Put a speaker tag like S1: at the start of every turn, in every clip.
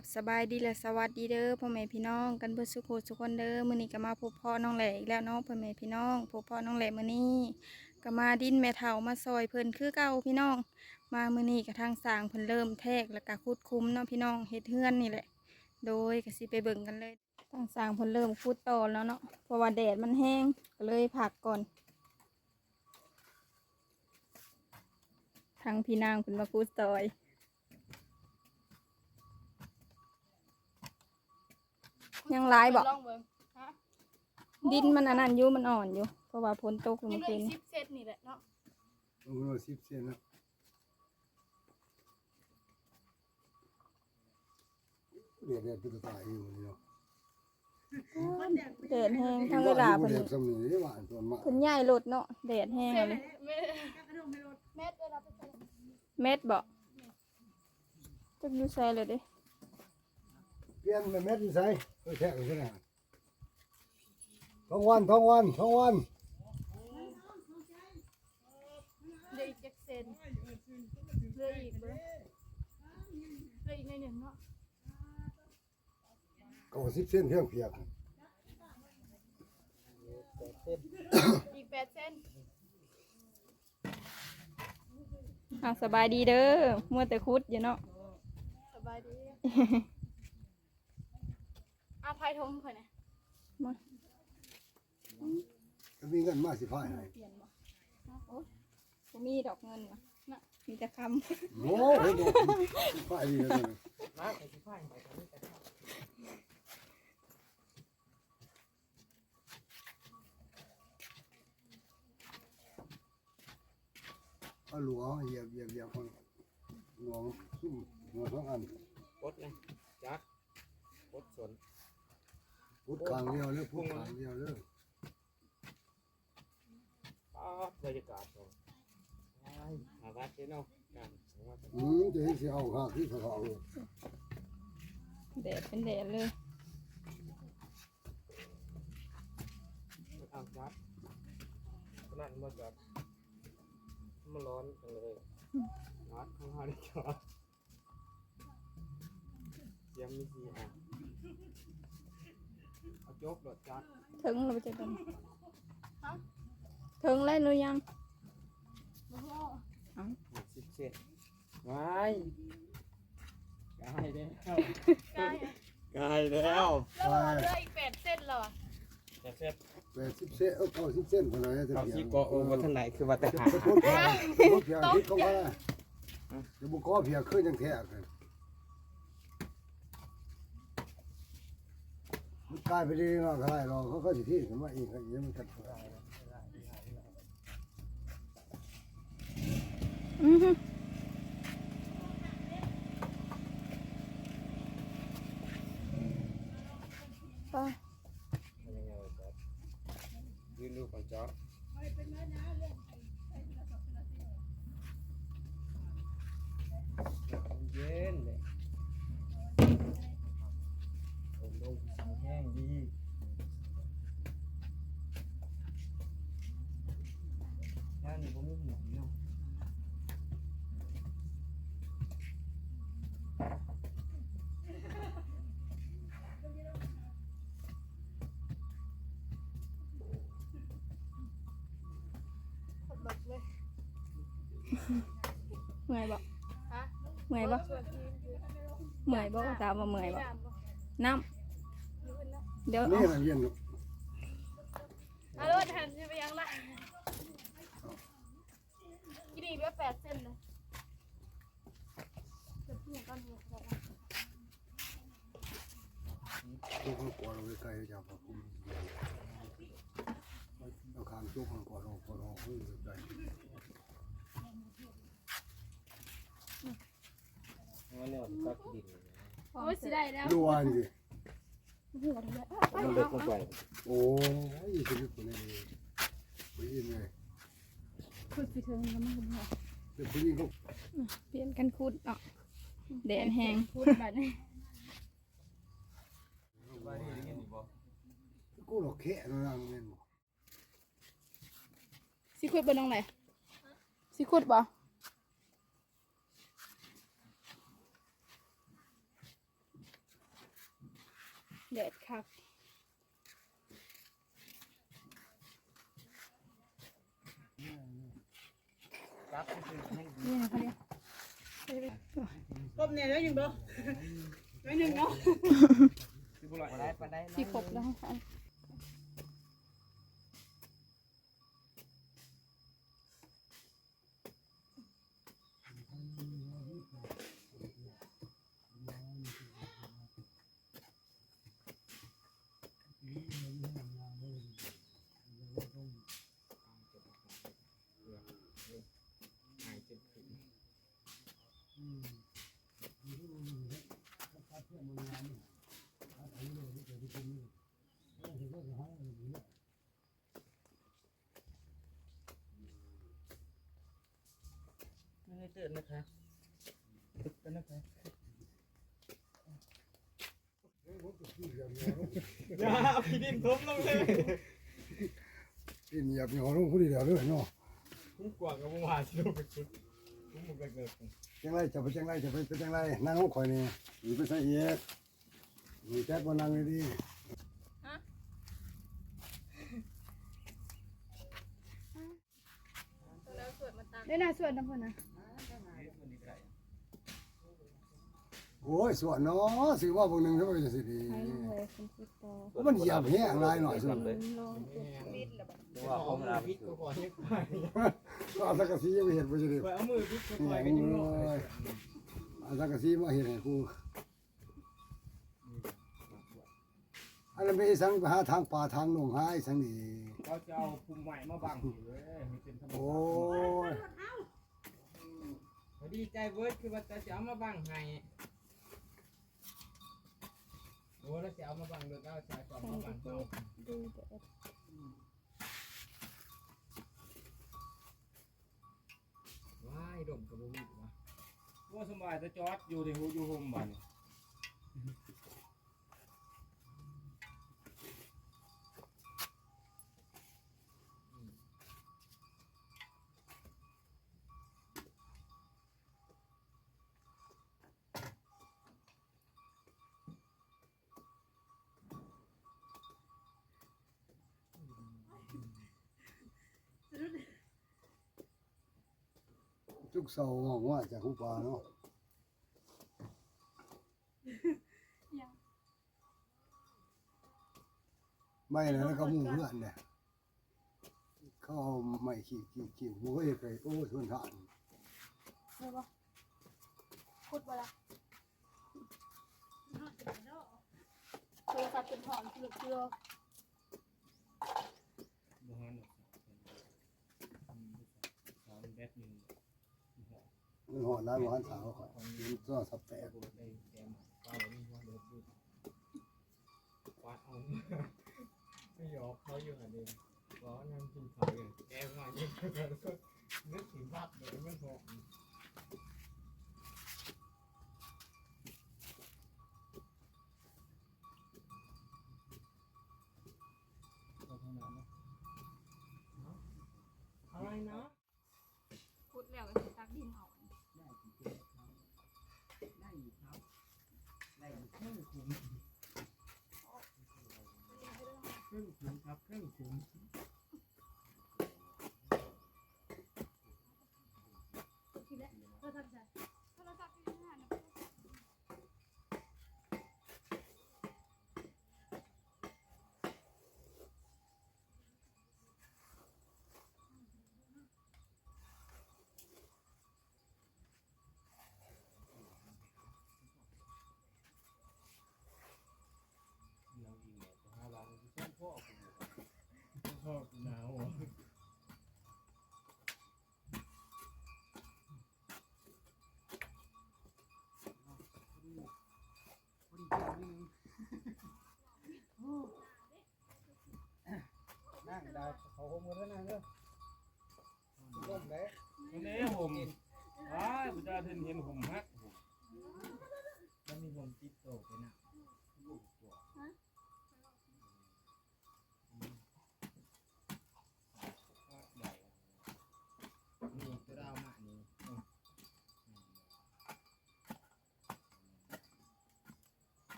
S1: บสบายดีและสวัสดีเด้อพ่อแม่พี่น้องกันเพื่อสุขสุขคนเด้อมื้อนี้ก็มาพบพ่อน้องแหล่อีกแล้วเนาะพ่อแม่พี่น้องพบพ่อน้องแหล่มื้อนี้ก็มาดินแม่เฒ่ามาซอยเพิ่นคือเก่าพี่น้อง มามื้อนี้ก็ทางสร้างเพิ่นเริ่มแทกแล้วก็ขุดคุ้มเนาะพี่น้องเฮ็ดเฮือนนี่แหละ โดยก็สิไปเบิ่งกันเลยทางสร้างเพิ่นเริ่มขุดต่อแล้วเนาะเพราะว่าแดดมันแห้งก็เลยพักก่อนทางพี่นางเพิ่นมาขุดซอย ยังหลายบอก
S2: ลองเบิ่งฮะ
S1: ดินมันอันนั้นอยู่มันอ่อนอยู่ เพราะว่าฝนตกเมื่
S2: ยัง
S1: อ
S2: เหลื
S1: คื
S2: อนอีก
S1: นี้
S2: สิบเซนนี่แหละเนาะ
S3: ลงมาสิบเซนแล้วเดือดเดือดเป็นตายอยู่นี่เนาะ
S1: แดดแห้งทั้งเวลา
S3: เพิ่
S1: เพิ่น
S3: นสำนีหวานตัวมาก
S1: เพิ่นย้ายรถเนาะแดดแห้ง
S2: เซน
S1: เลย
S2: เม็ดเม็ดเวลาไปใส่
S1: เม็ดบอกจักอยู่ใส่เลยเด้
S3: เป ลี่ยนแม่เม็ดที่ใส่เออแท้กันนะท้องวันท้องวันท้องวัน
S2: เหลืออีกเจ็ดเซนเหลืออีกเบิ่งเหลืออีกในอยหนึ่งเนาะ
S3: ก็สิบเซนเพียงเพียง
S2: อีกแปดเซน
S1: อะสบายดีเด้อมัวแต่คุดอยู่เนาะ
S2: สบายดี เอาพายทงข่อยนะ
S1: มา
S3: ถ้ามีเงินมาสิพายให้
S2: เปลี่ยนบ่
S1: บ่มีดอกเงินนะน่ะมีแต่ค
S3: โอ้โหดอกพายดีเลยเอาหลวงเหยียบเหยียบเหยียบคนหลวงซุ่มหัวสองอัน
S4: ปดนะจักปดสน
S3: พุทธขางเดียวเลยพุทธขางเดียวเลย
S4: ป๊าบบรรยากาศตรงหาวัดเจ้เนาะกันหาวัด
S3: อืมจะให้เสียเอาหากที่เขาเอาเลยำ
S1: แดดเป็นแดดเลย
S4: เอาจัดขนาดมาจัดมันร้อนจังเลยนัดข้างหน้าดีกว่าเสียงมีสีอะ เอาโจ๊กโดดจัด
S1: ถึงเราจะเป็นถึงแล้วหรือยัง
S2: บ่ฮู้
S4: หกสิบเจ็ดว้ายกายแล้ว
S2: กายอะ
S4: กายแล้ว
S2: แล้วบอกเหลืออีกแปดเซนเหรอ
S4: แต่เสร็จ
S3: แปดสิบเส้นเออเก้าสิบเส้นคนไหนจะ
S4: เขา
S3: เพีย
S4: ที่
S3: ง
S4: เกาะโอ้วันท่านไหนคือว่าแต่หา
S3: จะพูดเพียงพูดเพียงคิดเขาว่าจะบุกก้อเพียงขึ้นยังแท้กัน มันกลายไปเรื่อยๆก็ได้รอเขาก็สิที่สมว่าเองก็ยังมันกัน
S1: อือฮึไป
S4: ยืนดูก่อนจ๊อบเย็นเลยโอ้โหแห้งดีย่างนี่ผมไม่หิวเนาะ
S2: ขดเบิกเลย
S1: เมื่อยบ่
S2: ฮะ
S1: เมื่อยบ่
S2: ส่วนที่อยู่
S1: เมื่อยบ่ถามว่าเมื่อยบ่
S2: น้ำบ่
S1: น้
S2: อยู่อื่นนะำ
S1: เดี๋ยว
S3: นี่
S1: เอา
S3: มันเย็น
S2: อารถหันจะไปยังละกินอีกเหลือแปดเส้นเลยเดี๋ยวพี่ก้อนหัวกระดาษ
S3: จุกมันกอดเอาไว้ใกล้จะพอคุ้มเอาคางจุกมันกอดเอากอดเอาไว้ใกล้
S4: งั้นเนี่ยก็ดิน
S2: โอ้ยสิได้แล้ว
S3: ดูวันสิ
S1: หัวทำไม
S4: มันเล็กลงไป
S3: โอ้ยชีวิตคนนี้ผู้หญิงไง
S1: คุดสิเทิงแล้วมันหัว
S3: แต่ผู้หญิงก็
S1: เปลี่ยนกันคุดเนาะแดดแห้ง
S2: พูดแบบนี้
S3: กูหลอกแค่นั่นนั่นเอง
S1: สิคุดบ่น้องไหนสิคุดบ่
S2: แดดคัก
S4: รักก็คือให้ดี
S2: นี่นะคะเนี่ย
S5: กบเนี่ยได้ยังบ่ได้ยังเนาะ
S4: คือบุหรี่ได้ปะได้
S2: สีครบแล้วค่ะ
S4: หายเจ็บผิว ไม่ให้ตื่นนะคะตื่นนะคะอย่าเอาพี่ดินทุบลงเลย
S3: กินเหยียบเหนียวลงผู้เดียวเลยเนาะ
S4: คุ้มกว่ากับเมื่อวานที่เราไปชุดคุ้มหมดเลยเกิด
S3: จังไรจะไปจังไรจะไปเป็นจังไรนั่งห้องข่อยนี่หรือไปใส่เอียดมีแจ๊กมานั่งดี
S2: ได้น่าสวดน้ำเพิ่นนะ
S3: โอ้ยสวนเนาะสิว่าพวกหนึงเขาจะสิดี
S2: ใช้เลยคุณคิดต่อ
S3: มันเหยียบแห้งลายหน่อยสิ
S2: ลองเจ็ด
S4: ว่าเขาเวลาพิษก็ก่อนให้ไป
S3: ก็เอาสักกะสีมาเห็ดไปสิดี
S4: เอามือพิษก็
S3: แห
S4: คอย
S3: ง
S4: กันอยู่
S3: เล
S4: เนาะ
S3: ยเอาสักกะสีมาเห็ดให้กูอันนั้นไม่ใช่สังไปหาทางป่าทางหนองหายสังนี่
S4: เขาจะเอาภูมิใหม่มาบังอยู่เลยให้เป็นธรรม
S3: โอ้
S4: ชาติ
S3: ย
S4: ดีใจเบิร์ดคือว่าจะเอามาบังให้โอ้แล้วจะเอามาบังเดี๋ยวเราจะเอามาบังเรา
S2: ดูแดด
S4: ว้ายดมกับบุ้มวะว่าสบายจะจอดอยู่ในหูอยู่โฮมบัน
S3: จุกเสาห้องว่าจากหูป่าเนาะไม่นะแล้วก็มู่เพื่อนเนี่ยเขาเอาไม่ขีดขีดขีดหมูก็เห็ดไปโอ้ยทนทาน
S2: ได้ปะพูดไปละโทรศัพท์เป็นถอนคือเกลือ
S4: บุหันสามแบตหนึ่ง
S3: มันหอดร้ายหวานสาวข่อยมันก็สับแตก
S4: ไม่ยอมเขาอยู่หันเองร้อนยังกินข้าวอย่างแกมาเยอะแล้วก็นึกถึงภาพเลยมันหอม ขุมครั อกูหนาว
S3: นั่งได้เขาคงมาแล้วนั่งเด้อร่มแล้ว
S4: วันนี้ผมว้ายกูจะเห็นเห็นผมฮักผมแล้วมีผมจิตโตไปนะ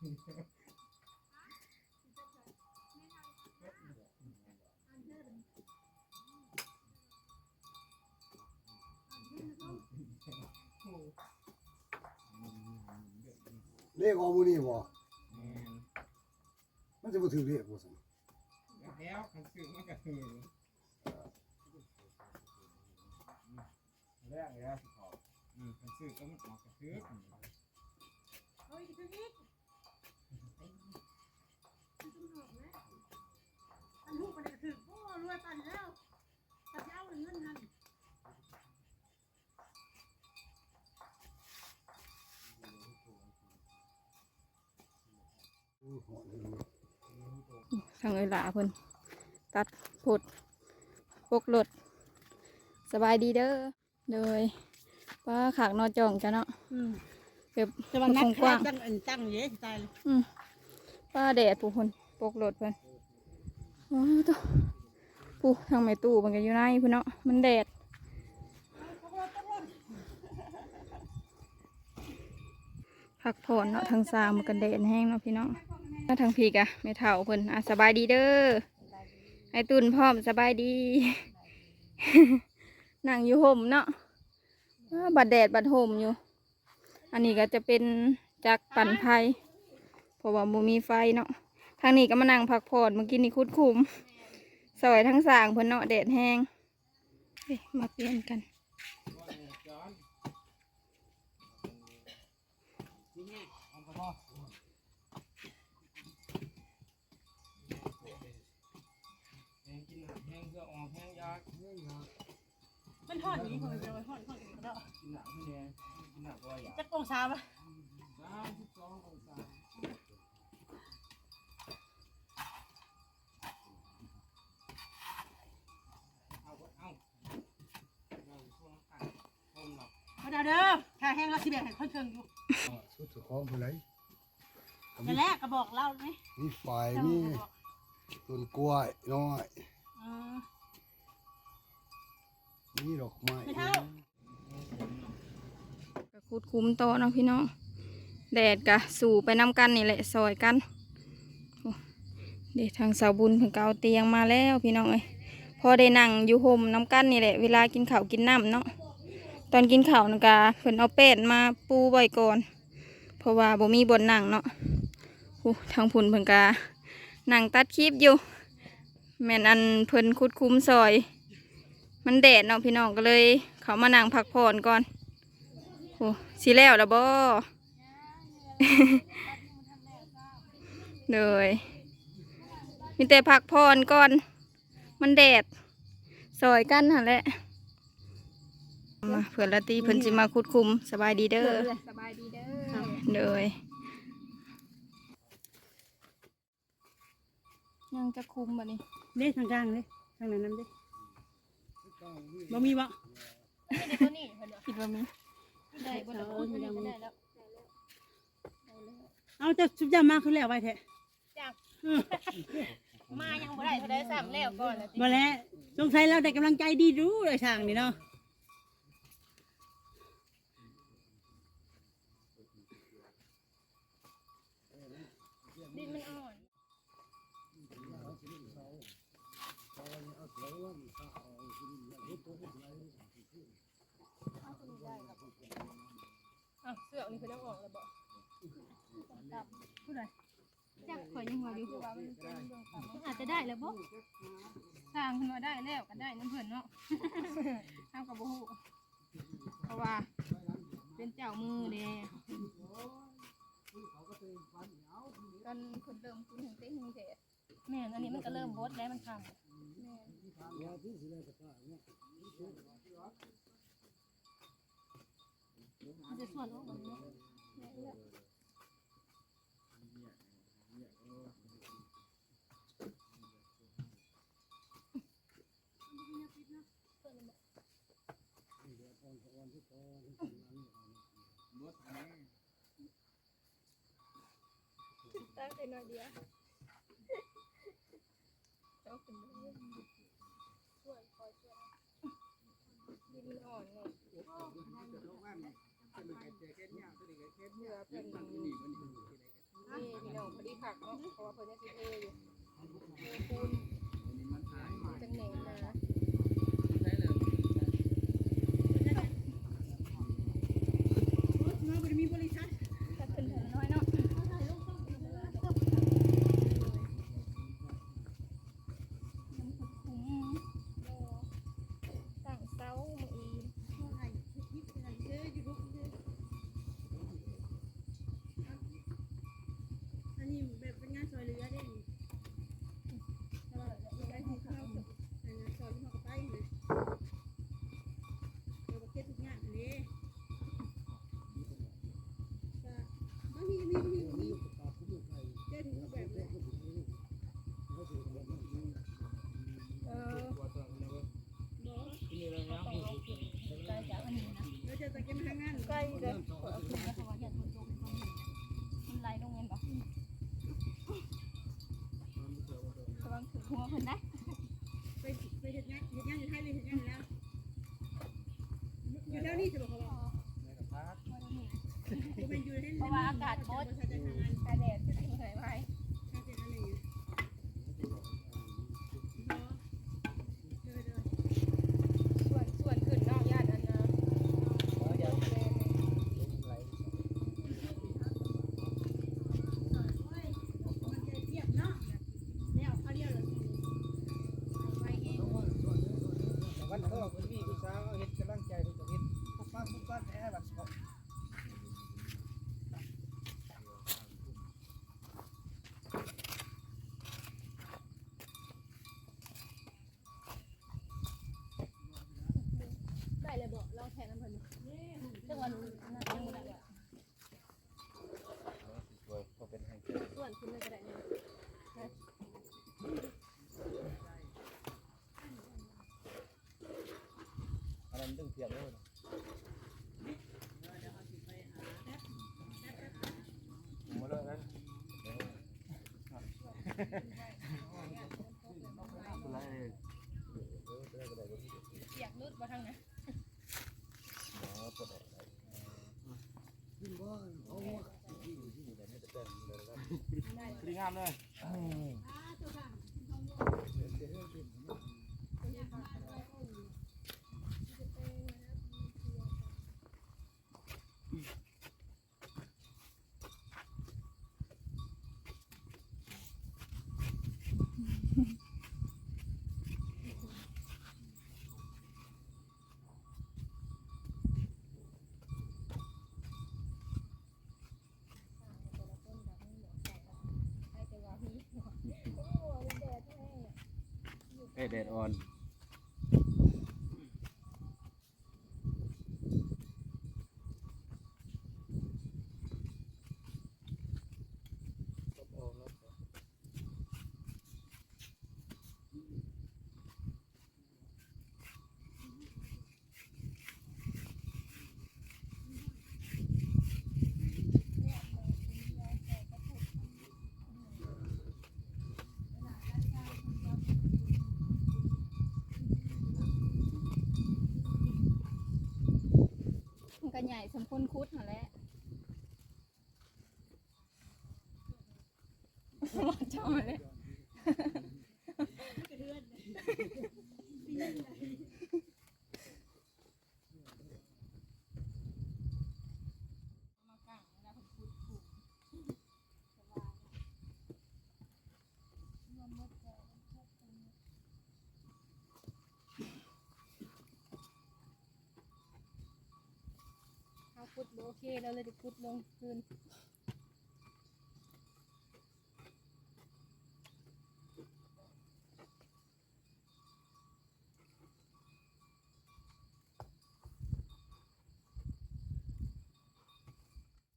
S4: เล
S3: ขออกมื้อนี้บ่
S4: แม่น
S3: มันจะบ่ถือเลขบ่ซั่น
S4: แล้วคันซื้อมันก็คือแรกแล้วสิขออืมคันซื้อก็มันออกกระซื้อ
S5: เฮ้ยคือนี่อัน ลูกมันถือโอ้รวยปันแล้วแต่จะเอาเงินนั่น
S3: อู้หอนเลย
S1: ทางเอหลาเพิ่นตัดผดปกรถสบายดีเด้อโดยว่าขากนอจ่องจ้ะเนาะ
S5: อืม
S1: แบบ
S5: จะมานัก
S1: คงกว้าง
S5: ตั้งอันตั้งเยอะตายเลย
S1: อืมป้าแดดผู้คนปกรถเพิ่น ว้าวตัวผู้ทางไม่ตู้มันก็อยู่ในพุ่เนาะมันแดดพักผ่อนเนาะทางสามมันกันแดดแห้งเนาะพี่น้องมาทางพีกอะไม่เท่าเพิ่นอะสบายดีเด้อไอตุนพร้อมสบายดีนั่งอยู่ห่มเนาะอ้าบัดแดดบัดห่มอยู่ อันนี้ก็จะเป็นจักปั่นไฟเพราะว่าบ่มีไฟเนาะ ทางนี้ก็มานั่งพักผ่อนเมื่อกี้นี่คุดคุมสวยทั้งสางเพิ่นเนาะแดดแห้งเฮ้ยมาเปลี่ยนกัน
S4: แห้งกินหนักแห้งเพื่อออกแห้งยาก
S5: มันทอดอย่างนี้คนจะไปทอดทอดกันแล้ว
S4: กินหนักพี่แดงกินหนักก็อยาก
S5: จะกงซาปะ
S4: สามสิบสององศาเอาก็เอาเราช่วงอะชมห รอก
S5: มาเด้อเด้อถ้าแห้งแล้วสิแบ่งให้คนเชิงอยู่
S3: สุดสุดของผู้ใดก็
S5: แต่
S3: มี
S5: แรกก็บอกเล่าไหม
S3: มีฝ่ายมีต้นกล้วยน้อย
S5: เออ
S3: มีดอกไม้
S5: ไม่เท่า
S1: ก็คุดคุมโตะเนาะพี่น้องแดดกะสู่ไปน้ำกันนี่แหละซอยกันโอ้เดี๋ยวทางสาวบุญเพิ่นก็เอาเตียงมาแล้วพี่น้องเอ้ยพอได้นั่งอยู่ห่มน้ำกันนี่แหละเวลากินข้าวกินน้ำเนาะ ตอนกินข้าวนะกะเพิ่นเอาเป็ดมาปูไว้ก่อน เพราะว่าบ่มีบนนั่งเนาะโอ้ทางพุ่นเพิ่นกะนั่งตัดคลิปอยู่ แม่นอันเพิ่นคุดคุ้มซอย มันแดดเนาะพี่น้องก็เลย เขามานั่งพักผ่อนก่อนโอ้สิแล้วละบ่เลยมีแต่พักผ่อนก่อน มันแดดซอยกันหั่นแหละ มาเพื่อนละตีเพิ่นสิมาคุดคุมสบายดีเด้อ
S2: สบายดีเด้อ
S1: เลยยังจะคุมบ่นี่
S5: เด้ทางกลางเลยทางนั้นน้ำเด้บ่มีบ่
S2: ในตัวนี้เพิ่นว่า
S1: คิดว่ามี
S2: ได้บ่ได้พูดมันก็ได้แล้ว
S5: เอาจะชุบยามาคือแล้วไว้แท้
S2: จ้ะมายังบ่ได้เท่าใดซ้ำแล้วก่อนแล้วติ
S5: มาแล้วสงสัยเราได้กำลังใจดีดูเลยทางนี่เนาะ
S2: ดินมันอ่อน อ้าวเสื้ออันนี้เพิ่นเอาออกแล้วบ่
S1: จักข่อยยังว่าอยู่
S2: มันอาจจะได้แล้วบ่
S1: สร้างขึ้นมาได้แล้วก็ได้น้ำเพิ่นเนาะเฮาก็บ่ฮู้เพราะว่า เป็นเจ้ามือเด้ตอนเพิ่นเริ่มกินถึงเต็งถึงแดด
S2: แม่นอันนี้มันก็เริ่มบดแล้วมันค่ำมันจะส่วนออกบ่เนาะ
S1: ตั้งแต่น้อยเดียวเจ้าขึ้นมาเลยส่วยคอยช่วยดินอ่อนเลยเหลือเป็นนี่
S2: พี่น้องพอดีผักเนาะเพราะว่าเพิ่นยังสิเทอยู่เทปูน เฮ็
S5: ดงานเฮ็ดงานอยู่ไทยเลยเฮ็ดงานอยู่แล้วอยู่แล้วนี่จะบอกเขาว่า
S4: ในกระทะ
S5: บ่แม่นอยู่ใน
S1: เพราะว่าอากาศบด
S5: บ่ใช่จะทางงาน
S1: กระแดดจะถึงไหนไว้
S5: ถ้ วะนั้นยัง
S4: บ่
S2: ได้เลย
S4: สวยพอเป็นแห่ง
S2: ส่วนขึ้นเลยก็ได้นี่
S4: อันนั้นดึงเพียงเลยมาเลยนะอะไร
S2: อยากนุดมาทางไหน
S4: คลีงามเลย เอเดดออน
S1: ควรคุดนั่นแหละหมดจอเลย
S2: เอาพุดบ่โเคแล้วเลยจะพุดลงคืน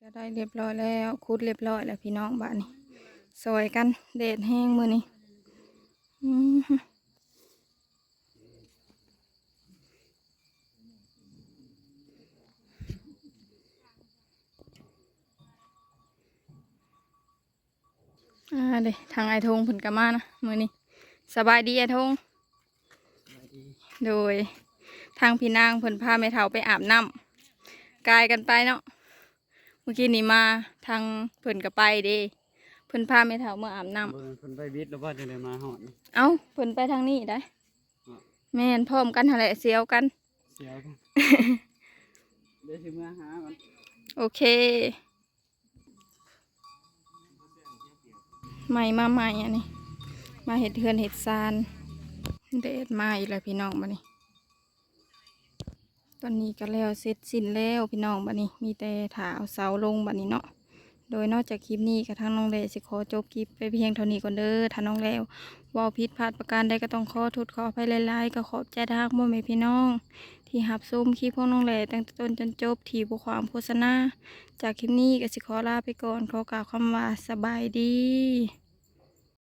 S1: จะได้เรียบร้อยแล้วคุดเรียบร้อยแล้วพี่น้องบ้านนี้ซอยกันเดดแห้งมือนี้อืม อ่าเด้ทางไอทงผลกมานะมือนี้สบายดีไอทงโดย ทางพี่นางเพิ่นพาแม่เฒ่าไปอาบน้ำกายกันไปเนาะเมื่อกี้นี้มาทางเพิ่นก็ไปเด้เพิ่นพาแม่เฒ่าเมื่ออาบน้ำ
S6: เบิ่งเพิ่นไปวิทย์แล้วว่าจะได้มาหอด
S1: เอ้าเพิ่นไปทางนี้ได้แม่นพร้อมกันหั่นแหละเสียวกัน
S6: เสียวกันเดี๋ยวสิมาหามัน
S1: โอเค ใหม่มาใหม่อันนี้ มาเห็ดเทือนเห็ดซานเดดมาอีกแล้วพี่น้องบัดนี้ตอนนี้ก็แล้วเสร็จสิ้นแล้วพี่น้องบัดนี้ มีแต่ถาเอาเสาลงบัดนี้เนาะโดยนอกจากคลิปนี้กับทางน้องแลสิขอจบคลิปไปเพียงเท่านี้ก่อนเด้อถ้าน้องแล้วว่าผิดพลาดประการใดก็ต้องขอโทษขออภัยหลายๆก็ขอบใจทางบ่แม่พี่น้อง ที่หับส้มคลิปของน้องแหล่ตั้งแต่ต้นจนจบที่บุความโฆษณาจากคลิปนี้ก็สิขอลาไปก่อนขอกล่าวคำว่าสบายดี